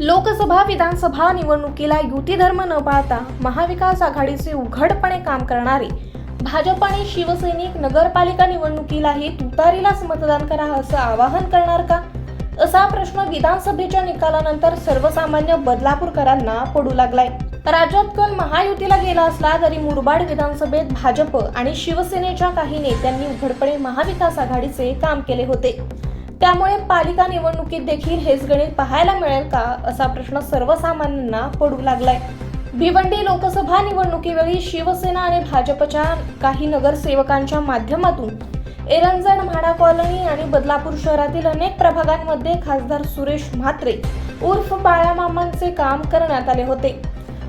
लोकसभा विधानसभा निवडणुकीला युती धर्म न पाळता महाविकास आघाडीचे उघडपणे काम करणारे भाजप आणि शिवसैनिक नगरपालिका निवडणुकीलाही तुतारीलाच मतदान करा असं आवाहन करणार का? असा प्रश्न विधानसभेच्या निकालानंतर सर्वसामान्य बदलापूरकरांना पडू लागलाय. राज्यात कल महायुतीला गेला असला तरी मुरबाड विधानसभेत भाजप आणि शिवसेनेच्या काही नेत्यांनी उघडपणे महाविकास आघाडीचे काम केले होते. त्यामुळे पालिका निवडणुकीत देखील हेच गणित पाहायला मिळेल का असा प्रश्न सर्वसामान्यांना पडू लागलाय. भिवंडी लोकसभा निवडणुकीवेळी शिवसेना आणि भाजपच्या काही नगरसेवकांच्या माध्यमातून एरंजण म्हाडा कॉलनी आणि बदलापूर शहरातील अनेक प्रभागांमध्ये खासदार सुरेश म्हात्रे उर्फ बाळामामांचे काम करण्यात आले होते.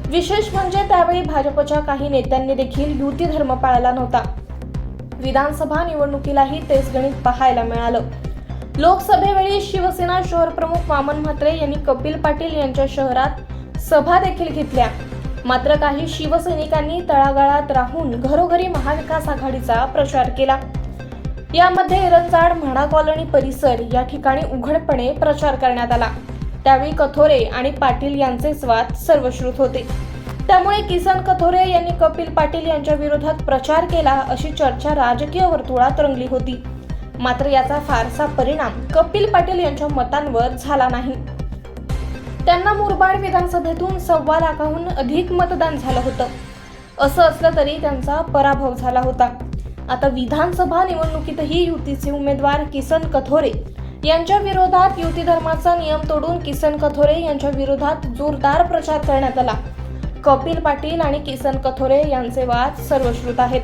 विशेष म्हणजे त्यावेळी भाजपच्या काही नेत्यांनी देखील युती धर्म पाळला नव्हता. विधानसभा निवडणुकीलाही तेच गणित पाहायला मिळालं. लोकसभेवेळी शिवसेना शहर प्रमुख वामन म्हात्रे यांनी कपिल पाटील यांच्या शहरात सभा देखील घेतल्या. मात्र काही शिवसैनिकांनी तळागाळात राहून घरोघरी महाविकास आघाडीचा प्रचार केला. यामध्ये एरंजाड म्हाडा कॉलनी परिसर या ठिकाणी उघडपणे प्रचार करण्यात आला. त्यावेळी कथोरे आणि पाटील यांचे स्वाद सर्वश्रुत होते. त्यामुळे किसन कथोरे यांनी कपिल पाटील यांच्या विरोधात प्रचार केला अशी चर्चा राजकीय वर्तुळात रंगली होती. मात्र याचा फारसा परिणाम कपिल पाटील यांच्या मतांवर झाला नाही. त्यांना मुरबाड विधानसभेतून सव्वा लाखाहून अधिक मतदान झालं होतं. असं असलं तरी त्यांचा पराभव झाला होता. आता विधानसभा निवडणुकीतही युतीचे उमेदवार किसन कथोरे यांच्या विरोधात युती धर्माचा नियम तोडून किसन कथोरे यांच्या विरोधात जोरदार प्रचार करण्यात आला. कपिल पाटील आणि किसन कथोरे यांचे वाद सर्वश्रुत आहेत.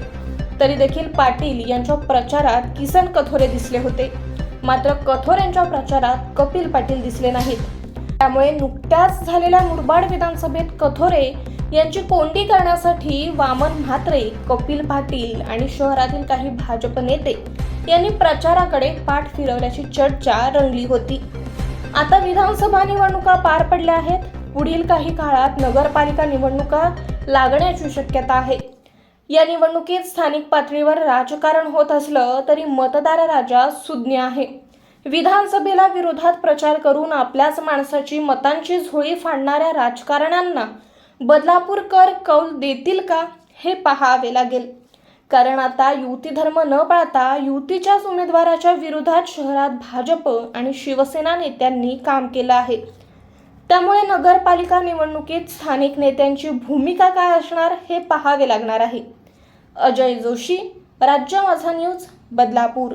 तरी देखील पाटील यांच्या प्रचारात किसन कथोरे दिसले होते. मात्र कथोरेंच्या प्रचारात कपिल पाटील दिसले नाहीत. त्यामुळे नुकत्याच झालेल्या मुरबाड विधानसभेत कथोरे यांची कोंडी करण्यासाठी वामन म्हात्रे कपिल पाटील आणि शहरातील काही भाजप नेते यांनी प्रचाराकडे पाठ फिरवल्याची चर्चा रंगली होती. आता विधानसभा निवडणुका पार पडल्या आहेत. पुढील काही काळात नगरपालिका निवडणुका लागण्याची शक्यता आहे. या निवडणुकीत स्थानिक पातळीवर राजकारण होत असलं तरी मतदार राजा सुज्ञ आहे. विधानसभेला विरोधात प्रचार करून आपल्याच माणसाची मतांची झोळी फाडणाऱ्या राजकारण्यांना बदलापूरकर कौल देतील का हे पाहावे लागेल. कारण आता युती धर्म न पाळता युतीच्याच उमेदवाराच्या विरोधात शहरात भाजप आणि शिवसेना नेत्यांनी काम केलं आहे. त्यामुळे नगरपालिका निवडणुकीत स्थानिक नेत्यांची भूमिका काय असणार हे पाहावे लागणार आहे. अजय जोशी राज्य माझा न्यूज बदलापूर.